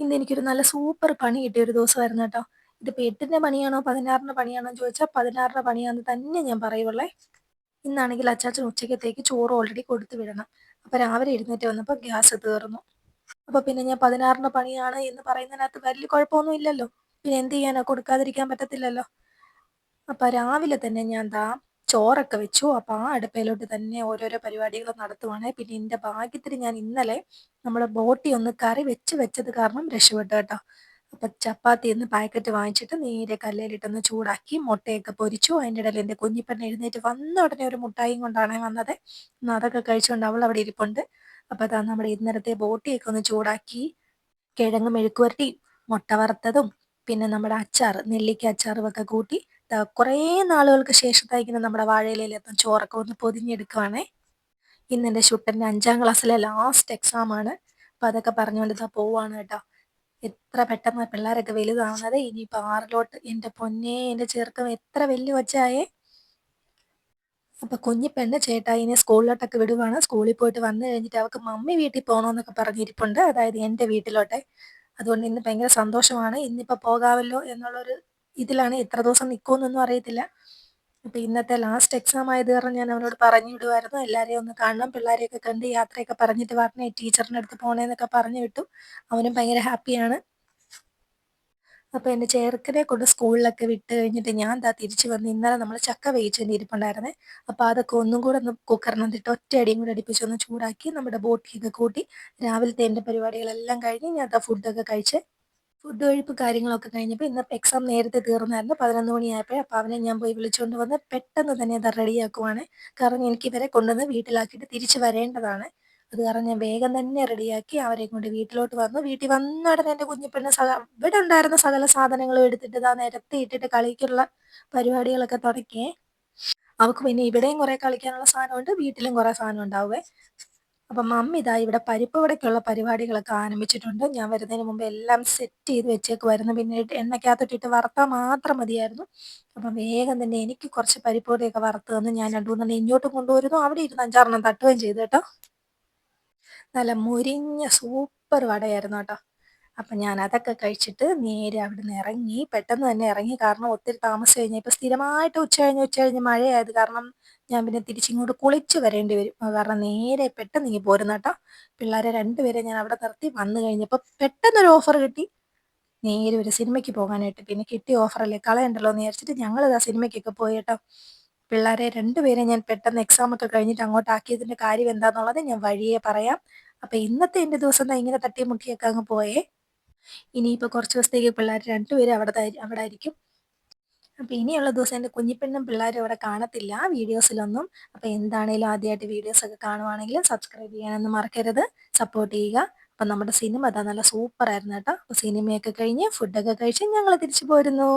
ഇന്ന് എനിക്കൊരു നല്ല സൂപ്പർ പണി കിട്ടിയ ഒരു ദിവസമായിരുന്നു കേട്ടോ. ഇതിപ്പോൾ എട്ടിന്റെ പണിയാണോ പതിനാറിന്റെ പണിയാണോ ചോദിച്ചാൽ പതിനാറിന്റെ പണിയാണെന്ന് തന്നെ ഞാൻ പറയുള്ളേ. ഇന്നാണെങ്കിൽ അച്ചാച്ചൻ ഉച്ചക്കത്തേക്ക് ചോറ് ഓൾറെഡി കൊടുത്തു വിടണം. അപ്പോൾ രാവിലെ എഴുന്നേറ്റ് വന്നപ്പോൾ ഗ്യാസ് തീർന്നു. അപ്പോൾ പിന്നെ ഞാൻ പതിനാറിന്റെ പണിയാണ് എന്ന് പറയുന്നതിനകത്ത് വലിയ കുഴപ്പമൊന്നും ഇല്ലല്ലോ. പിന്നെ എന്ത് ചെയ്യാനോ? കൊടുക്കാതിരിക്കാൻ പറ്റത്തില്ലല്ലോ. അപ്പോൾ രാവിലെ തന്നെ ഞാൻ ദാ ചോറൊക്കെ വെച്ചു. അപ്പോൾ ആ അടുപ്പയിലോട്ട് തന്നെ ഓരോരോ പരിപാടികൾ നടത്തുവാണ്. പിന്നെ എന്റെ ഭാഗ്യത്തിന് ഞാൻ ഇന്നലെ നമ്മുടെ ബോട്ടി ഒന്ന് കറി വെച്ച് വെച്ചത് കാരണം രക്ഷപ്പെട്ടു കേട്ടോ. അപ്പം ചപ്പാത്തി ഒന്ന് പാക്കറ്റ് വാങ്ങിച്ചിട്ട് നേരെ കല്ലേലിട്ടൊന്ന് ചൂടാക്കി മുട്ടയൊക്കെ പൊരിച്ചു. അതിന്റെ ഇടയിൽ എന്റെ കുഞ്ഞിപ്പെണ് എഴുന്നേറ്റ് വന്ന ഉടനെ ഒരു മുട്ടായും കൊണ്ടാണ് വന്നത്. എന്നാൽ അതൊക്കെ കഴിച്ചുകൊണ്ട് അവൾ അവിടെ ഇരിപ്പുണ്ട്. അപ്പോൾ അതാ നമ്മുടെ ഇന്നലത്തെ ബോട്ടിയൊക്കെ ഒന്ന് ചൂടാക്കി കിഴങ്ങ് മെഴുക്കുവരട്ടി മുട്ട വറുത്തതും പിന്നെ നമ്മുടെ അച്ചാർ നെല്ലിക്ക അച്ചാറും ഒക്കെ കൂട്ടി കുറേ നാളുകൾക്ക് ശേഷത്തായിരിക്കുന്ന നമ്മുടെ വാഴയിലെത്തും ചോറൊക്കെ ഒന്ന് പൊതിഞ്ഞെടുക്കുവാണേ. ഇന്ന് എന്റെ ഷുട്ടന്റെ അഞ്ചാം ക്ലാസ്സിലെ ലാസ്റ്റ് എക്സാം ആണ്. അപ്പോൾ അതൊക്കെ പറഞ്ഞുകൊണ്ട് ഇതാ പോവാണ് കേട്ടോ. എത്ര പെട്ടെന്ന് പിള്ളേരൊക്കെ വലുതാവുന്നത്. ഇനിയിപ്പോൾ ആറിലോട്ട് എന്റെ പൊന്നേ എന്റെ ചെറുക്കം എത്ര വലിയ വച്ചായേ അപ്പോൾ കുഞ്ഞി പെണ്ണ് ചേട്ടായിനെ സ്കൂളിലോട്ടൊക്കെ വിടുവാണ്. സ്കൂളിൽ പോയിട്ട് വന്നു കഴിഞ്ഞിട്ട് അവൾക്ക് മമ്മി വീട്ടിൽ പോകണമെന്നൊക്കെ പറഞ്ഞിരിപ്പുണ്ട്. അതായത് എന്റെ വീട്ടിലോട്ടെ. അതുകൊണ്ട് ഇന്ന് ഭയങ്കര സന്തോഷമാണ്. ഇന്നിപ്പോൾ പോകാമല്ലോ എന്നുള്ളൊരു ഇതിലാണ് എത്ര ദിവസം നിൽക്കുമെന്നൊന്നും അറിയത്തില്ല. അപ്പം ഇന്നത്തെ ലാസ്റ്റ് എക്സാം ആയത് കാരണം ഞാൻ അവനോട് പറഞ്ഞു വിടുമായിരുന്നു എല്ലാവരെയും ഒന്ന് കാണണം. പിള്ളേരെയൊക്കെ കണ്ട് യാത്രയൊക്കെ പറഞ്ഞിട്ട് പറഞ്ഞേ ടീച്ചറിന്റെ അടുത്ത് പോകണേന്നൊക്കെ പറഞ്ഞു വിട്ടു. അവനും ഭയങ്കര ഹാപ്പിയാണ് അപ്പോൾ എന്റെ ചേർക്കനെ കൊണ്ട് സ്കൂളിലൊക്കെ വിട്ട് കഴിഞ്ഞിട്ട് ഞാൻ ദാ തിരിച്ചു വന്ന് ഇന്നലെ നമ്മൾ ചക്ക വേവിച്ചതിന്റെ ഇരിപ്പുണ്ടായിരുന്നേ അപ്പോൾ അതൊക്കെ ഒന്നും കൂടെ ഒന്ന് കുക്കറിനകത്തിട്ട് ഒറ്റ അടിയും കൂടെ അടുപ്പിച്ചൊന്ന് ചൂടാക്കി നമ്മുടെ ബോട്ടിലൊക്കെ കൂട്ടി രാവിലത്തെ എന്റെ പരിപാടികളെല്ലാം കഴിഞ്ഞ് ഞാൻ ദാ ഫുഡൊക്കെ കഴിച്ച് ഫുഡ് കഴിപ്പ് കാര്യങ്ങളൊക്കെ കഴിഞ്ഞപ്പോൾ ഇന്ന് എക്സാം നേരത്തെ തീർന്നായിരുന്നു. പതിനൊന്ന് മണിയായപ്പോൾ അപ്പോൾ അവനെ ഞാൻ പോയി വിളിച്ചുകൊണ്ട് വന്ന് പെട്ടെന്ന് തന്നെ അത് റെഡിയാക്കുവാണ് കാരണം എനിക്ക് ഇവരെ കൊണ്ടുവന്ന് വീട്ടിലാക്കിയിട്ട് തിരിച്ചു വരേണ്ടതാണ്. അത് കാരണം ഞാൻ വേഗം തന്നെ റെഡിയാക്കി അവരെ കൊണ്ട് വീട്ടിലോട്ട് വന്നു. വീട്ടിൽ വന്ന ഉടനെ എന്റെ കുഞ്ഞിപ്പെണ്ണ് സക ഇവിടെ ഉണ്ടായിരുന്ന സകല സാധനങ്ങളും എടുത്തിട്ട് ഇതാ നിരത്തി ഇട്ടിട്ട് കളിക്കുള്ള പരിപാടികളൊക്കെ തുടങ്ങിയേ. അവൾക്ക് പിന്നെ ഇവിടെയും കുറേ കളിക്കാനുള്ള സാധനമുണ്ട് വീട്ടിലും കുറേ സാധനം ഉണ്ടാവുമേ അപ്പം മമ്മി ഇതാ ഇവിടെ പരിപ്പ് വടക്കുള്ള പരിപാടികളൊക്കെ ആരംഭിച്ചിട്ടുണ്ട്. ഞാൻ വരുന്നതിന് മുമ്പ് എല്ലാം സെറ്റ് ചെയ്ത് വെച്ചേക്കുമായിരുന്നു പിന്നെ എണ്ണക്കകത്തൊട്ടിട്ട് വറുത്താൽ മാത്രം മതിയായിരുന്നു. അപ്പം വേഗം തന്നെ എനിക്ക് കുറച്ച് പരിപ്പ് വടയൊക്കെ വറുത്ത് തന്ന് ഞാൻ രണ്ടു ഇങ്ങോട്ട് ഇങ്ങോട്ടും കൊണ്ടുവരുന്നു. അവിടെ ഇരുന്ന് അഞ്ചാറെണ്ണം തട്ടുകയും ചെയ്തു കേട്ടോ. നല്ല മുരിഞ്ഞ സൂപ്പർ വടയായിരുന്നു കേട്ടോ. അപ്പം ഞാൻ അതൊക്കെ കഴിച്ചിട്ട് നേരെ അവിടുന്ന് ഇറങ്ങി പെട്ടെന്ന് തന്നെ ഇറങ്ങി. കാരണം ഒത്തിരി താമസം കഴിഞ്ഞാൽ ഇപ്പം സ്ഥിരമായിട്ട് ഉച്ച കഴിഞ്ഞ് ഉച്ച കഴിഞ്ഞ് മഴയായത് കാരണം ഞാൻ പിന്നെ തിരിച്ചിങ്ങോട്ട് കുളിച്ച് വരേണ്ടി വരും. കാരണം നേരെ പെട്ടെന്ന് ഇങ്ങനെ പോരുന്ന കേട്ടോ. പിള്ളേരെ രണ്ടുപേരെ ഞാൻ അവിടെ നിർത്തി. വന്നു കഴിഞ്ഞപ്പോൾ പെട്ടെന്നൊരു ഓഫർ കിട്ടി. നേരെ ഒരു സിനിമയ്ക്ക് പോകാനായിട്ട്. പിന്നെ കിട്ടിയ ഓഫറല്ലേ കളയണ്ടല്ലോ എന്ന് വിചാരിച്ചിട്ട് ഞങ്ങളിതാ സിനിമയ്ക്കൊക്കെ പോയി കേട്ടോ. പിള്ളേരെ രണ്ടുപേരെ ഞാൻ പെട്ടെന്ന് എക്സാം ഒക്കെ കഴിഞ്ഞിട്ട് അങ്ങോട്ട് ആക്കിയതിന്റെ കാര്യം എന്താണെന്നുള്ളത് ഞാൻ വഴിയെ പറയാം. അപ്പം ഇന്നത്തെ എന്റെ ദിവസം ഇങ്ങനെ തട്ടിമുട്ടിയൊക്കെ അങ്ങ് പോയേ. ഇനിയിപ്പോൾ കുറച്ച് ദിവസത്തേക്ക് പിള്ളേർ രണ്ടുപേരും അവിടെ അവിടെ ആയിരിക്കും. അപ്പോൾ ഇനിയുള്ള ദിവസം എന്റെ കുഞ്ഞിപ്പെണ്ണും പിള്ളേരും അവിടെ കാണത്തില്ല വീഡിയോസിലൊന്നും. അപ്പോൾ എന്താണേലും ആദ്യമായിട്ട് വീഡിയോസൊക്കെ കാണുവാണെങ്കിൽ സബ്സ്ക്രൈബ് ചെയ്യാനൊന്നും മറക്കരുത്. സപ്പോർട്ട് ചെയ്യുക. അപ്പം നമ്മുടെ സിനിമ അതാ നല്ല സൂപ്പറായിരുന്നു കേട്ടോ. അപ്പോൾ സിനിമയൊക്കെ കഴിഞ്ഞ് ഫുഡൊക്കെ കഴിച്ച് ഞങ്ങൾ തിരിച്ചു പോരുന്നു.